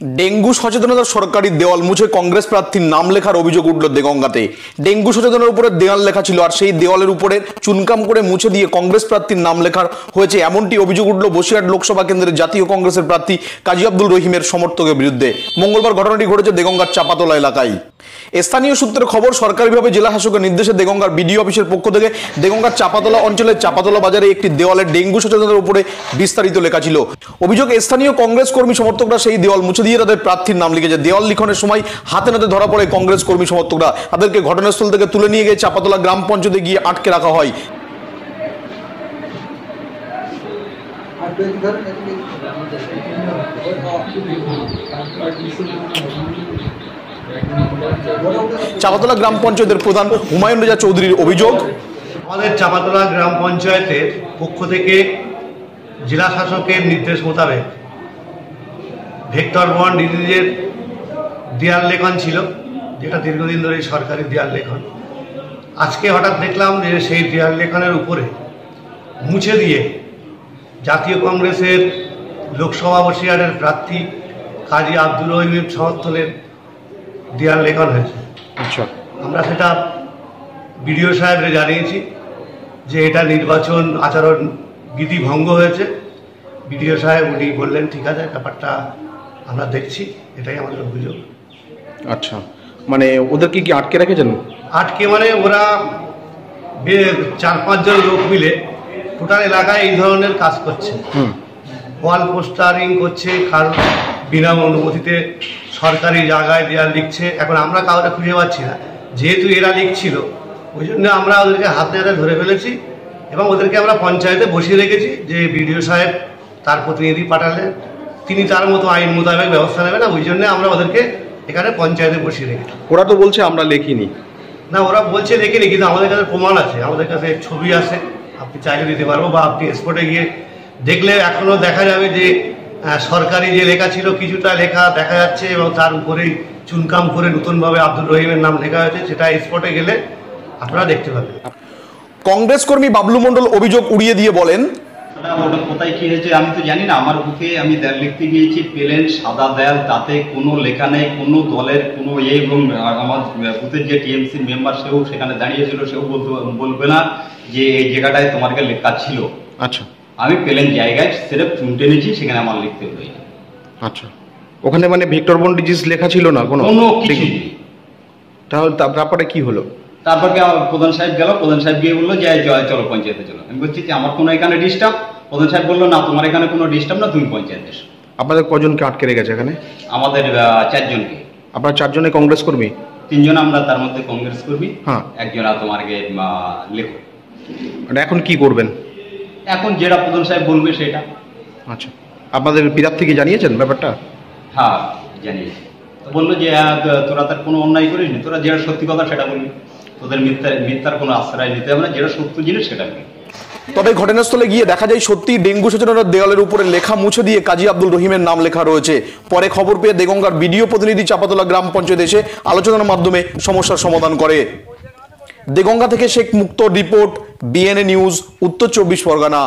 Dengue সচেতনতার সরকারি দেওয়াল মুছে কংগ্রেস প্রার্থীর নাম লেখার অভিযোগ উঠল দেগঙ্গাতে। ডেঙ্গু সচেতনের উপরে দেওয়াল লেখা ছিল, আর সেই দেওয়ালের উপরে চুনকাম করে মুছে দিয়ে কংগ্রেস প্রার্থীর নাম লেখার হয়েছে এমনটি অভিযোগ উঠল বসিরহাট লোকসভা কেন্দ্রের জাতীয় কংগ্রেসের প্রার্থী কাজী আব্দুল রহিমের সমর্থকের বিরুদ্ধে। মঙ্গলবার ঘটনাটি ঘটেছে দেগঙ্গার চাপাতলা এলাকায়। স্থানীয় সূত্রের খবর, সরকারিভাবে জেলা শাসকের নির্দেশে দেগঙ্গার বিডিও অফিসের পক্ষ থেকে দেগঙ্গার চাপাতলা অঞ্চলের চাপাতলা বাজারে একটি দেওয়ালে ডেঙ্গু সচেতনতার উপরে বিস্তারিত লেখা ছিল। অভিযোগ, স্থানীয় কংগ্রেস কর্মী সমর্থকরা সেই দেওয়াল মুছে দিয়ে তাদের প্রার্থীর নাম লিখেছে। দেওয়াল লিখনের সময় হাতে নাতে ধরা পড়ে কংগ্রেস কর্মী সমর্থকরা। তাদেরকে ঘটনাস্থল থেকে তুলে নিয়ে গিয়ে চাপাতলা গ্রাম পঞ্চায়েতে গিয়ে আটকে রাখা হয়। চাপাতলা গ্রাম পঞ্চায়েতের প্রধান হুমায়ুন রেজা চৌধুরীর অভিযোগ। আমাদের চাপাতলা গ্রাম পঞ্চায়েতের পক্ষ থেকে জেলা শাসকের নির্দেশ মোতাবেক ভেক্টর বন ডিজিজের দেয়াল লেখন ছিল যেটা দীর্ঘদিন ধরে সরকারি দেয়াল লেখন। আজকে হঠাৎ দেখলাম যে সেই দেয়াল লেখনের উপরে মুছে দিয়ে জাতীয় কংগ্রেসের লোকসভা বসিরহাটের প্রার্থী কাজী আব্দুল রহিমের সমর্থনের দেয়াল লেখন হয়েছে। আচ্ছা। আমরা সেটা বিডিও সাহেবরে জানিয়েছি যে এটা নির্বাচন আচরণ বিধি ভঙ্গ হয়েছে। বিডিও সাহেব উনি বললেন ঠিক আছে ব্যাপারটা আমরা দেখছি এটাই আমাদের অভিযোগ। আচ্ছা মানে ওদেরকে কি আটকে রেখেছেন? আটকে মানে ওরা বে- চার পাঁচজন লোক মিলে টোটাল এলাকায় এই ধরনের কাজ করছে। ওয়াল পোস্টারিং করছে কারণ বিনা অনুমতিতে সরকারি জায়গায় দেওয়াল লিখছে। এখন আমরা কাউকে খুঁজে পাচ্ছি না। যেহেতু এরা লিখছিল ওই জন্য আমরা ওদেরকে হাতে হাতে ধরে ফেলেছি এবং ওদেরকে আমরা পঞ্চায়েতে বসিয়ে রেখেছি যে বিডিও সাহেব তার প্রতিনিধি পাঠালে তিনি তার মতো আইন মোতাবেক ব্যবস্থা নেবেন ওই জন্য আমরা ওদেরকে এখানে পঞ্চায়েতে বসিয়ে রেখেছি। ওরা তো বলছে আমরা লেখিনি। না ওরা বলছে দেখিনি কিন্তু আমাদের কাছে প্রমাণ আছে আমাদের কাছে ছবি আছে আপনি চাইলে দিতে পারব বা আপনি স্পটে গিয়ে দেখলে এখনও দেখা যাবে যে সরকারি যে লেখা ছিল কিছুটা লেখা দেখা যাচ্ছে এবং তার উপরেই চুনকাম করে নতুনভাবে আব্দুল রহিমের নাম লেখা হয়েছে সেটা স্পটে গেলে আপনারা দেখতে পাবেন। কংগ্রেস কর্মী বাবলু মণ্ডল অভিযোগ উড়িয়ে দিয়ে বলেন ওটা কোথায় কি হয়েছে আমি তো জানি না। আমার বুকে আমি দেয়াল লিখতে গিয়েছি প্লেন সাদা দেয়াল তাতে কোনো লেখা নেই কোনো দলের কোনো ইয়ে এবং আমার বুথের যে টিএমসি মেম্বার সেও সেখানে দাঁড়িয়েছিল সেও বলতে বলবে না যে এই জায়গাটায় তোমাকে লেখা ছিল। আচ্ছা। আমি প্লেন জায়গায় সেটা চুন টেনেছি সেখানে আমার লিখতে হয়নি আচ্ছা। ওখানে মানে ভেক্টর বন ডিজিজ লেখা ছিল না কোনো? কোনো কিছু তাহলে তার- তারপরে কি হলো? তারপর প্রধান সাহেব গেল প্রধান সাহেব গিয়ে বলল যে চলো পঞ্চায়েতে চলো। আমি বলছি যে আমার কোনো এখানে ডিস্টার্ব প্রধান সাহেব বলল না তোমার এখানে কোনো ডিস্টার্ব না তুমি পঞ্চায়েতে এসো। আপনাদের কজনকে আটকে রেখেছে এখানে? আমাদের আহ, চারজনকে। আপনার চারজনে কংগ্রেস কর্মী? তিনজন আমরা তার মধ্যে কংগ্রেস কর্মী। হ্যাঁ। একজন আর তোমার গে লেখক। মানে এখন কি করবেন? এখন যেটা প্রধান সাহেব বলবে সেটা। আচ্ছা। আপনাদের বিরাট থেকে জানিয়েছেন ব্যাপারটা? হ্যাঁ জানিয়েছি। তো বলল যে হ্যাঁ, তোরা তার কোনো অন্যায় করিস নি তোরা যেটা সত্যি কথা সেটা বলবি। মিথ্যা মিথ্যার কোনো আশ্রয় নিতে হবে না, যেটা সত্য জিনিস সেটা তবে ঘটনাস্থলে গিয়ে দেখা যায় সত্যি ডেঙ্গু সচেতনতার দেওয়ালের উপরে লেখা মুছে দিয়ে কাজী আব্দুল রহিমের নাম লেখা রয়েছে। পরে খবর পেয়ে দেগঙ্গার বিডিও প্রতিনিধি চাপাতলা গ্রাম পঞ্চায়েত এসে আলোচনার মাধ্যমে সমস্যার সমাধান করে। দেগঙ্গা থেকে শেখ মুক্ত রিপোর্ট বিএনএ নিউজ উত্তর চব্বিশ পরগনা।